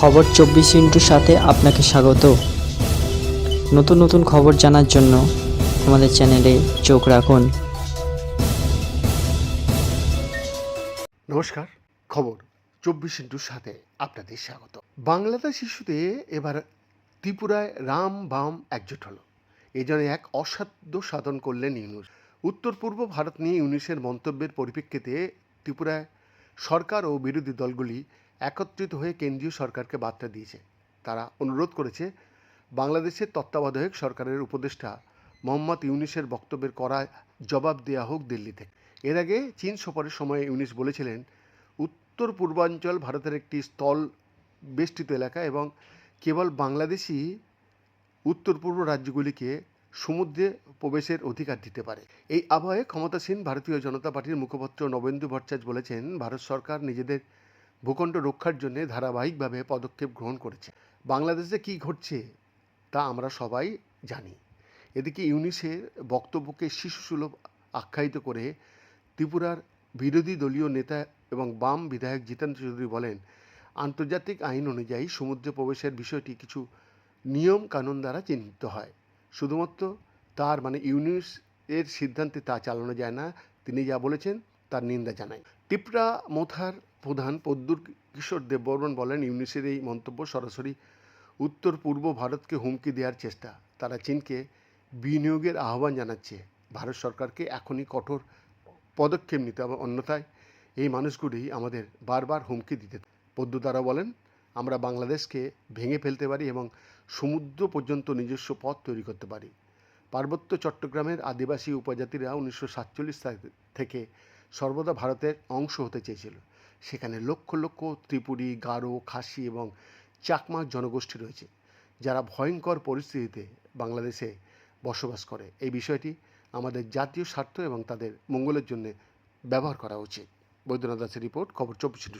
খবর চব্বিশ ইন্টুর সাথে আপনাকে স্বাগত। নতুন নতুন খবর জানার জন্য আমাদের চ্যানেলে চোখ রাখুন। নমস্কার, খবর চব্বিশ ইন্টুর সাথে আপনাদের স্বাগত। বাংলাদেশ শিশুতে এবার ত্রিপুরায় রাম বাম একজোট হলো। এই জন্য এক অসাধ্য সাধন করলেন ইউনুস। উত্তর পূর্ব ভারত নিয়ে ইউনুসের মন্তব্যের পরিপ্রেক্ষিতে ত্রিপুরায় সরকার ও বিরোধী দলগুলি একত্রিত হয়ে কেন্দ্রীয় সরকারকে বার্তা দিয়েছে। তারা অনুরোধ করেছে, বাংলাদেশের তত্ত্বাবধায়ক সরকারের উপদেষ্টা মোহাম্মদ ইউনিসের বক্তব্যের করা জবাব দেওয়া হোক দিল্লি থেকে। এর আগে চীন সফরের সময় ইউনিস বলেছিলেন, উত্তর পূর্বাঞ্চল ভারতের একটি স্থল বেষ্টিত এলাকা এবং কেবল বাংলাদেশই উত্তর পূর্ব রাজ্যগুলিকে সমুদ্রে প্রবেশের অধিকার দিতে পারে। এই আবহে ক্ষমতাসীন ভারতীয় জনতা পার্টির মুখপাত্র নবেন্দু ভট্টাচার্য বলেছেন, ভারত সরকার নিজেদের ভূখণ্ড রক্ষার জন্য ধারাবাহিকভাবে পদক্ষেপ গ্রহণ করেছে। বাংলাদেশে কী ঘটছে তা আমরা সবাই জানি। এদিকে ইউনিসের বক্তব্যকে শিশুসুলভ আখ্যায়িত করে ত্রিপুরার বিরোধী দলীয় নেতা এবং বাম বিধায়ক জিতেন্দ্র চৌধুরী বলেন, আন্তর্জাতিক আইন অনুযায়ী সমুদ্রে প্রবেশের বিষয়টি কিছু নিয়ম কানুন দ্বারা চিহ্নিত হয়। শুধুমাত্র তার মানে ইউনিস এর সিদ্ধান্তে তা চালানো যায় না, তিনি যা বলেছেন তার নিন্দা জানায়। টিপরা মোথার প্রধান পদ্মুর কিশোর দেববর্মন বলেন, ইউনিসের এই মন্তব্য সরাসরি উত্তর পূর্ব ভারতকে হুমকি দেওয়ার চেষ্টা। তারা চীনকে বিনিয়োগের আহ্বান জানাচ্ছে। ভারত সরকারকে এখনই কঠোর পদক্ষেপ নিতে হবে। অন্যথায় এই মানুষগুলি আমাদের বারবার হুমকি দিতে পদ্মু তারা বলেন, আমরা বাংলাদেশকে ভেঙে ফেলতে পারি এবং সমুদ্র পর্যন্ত নিজস্ব পথ তৈরি করতে পারি। পার্বত্য চট্টগ্রামের আদিবাসী উপজাতিরা উনিশশো সাতচল্লিশ থেকে সর্বদা ভারতের অংশ হতে চেয়েছিল। সেখানে লক্ষ লক্ষ ত্রিপুরী, গারো, খাসি এবং চাকমা জনগোষ্ঠী রয়েছে, যারা ভয়ঙ্কর পরিস্থিতিতে বাংলাদেশে বসবাস করে। এই বিষয়টি আমাদের জাতীয় স্বার্থ এবং তাদের মঙ্গলের জন্য ব্যবহার করা উচিত। বৈদ্যনাথ দাসের রিপোর্ট, খবর চব্বিশ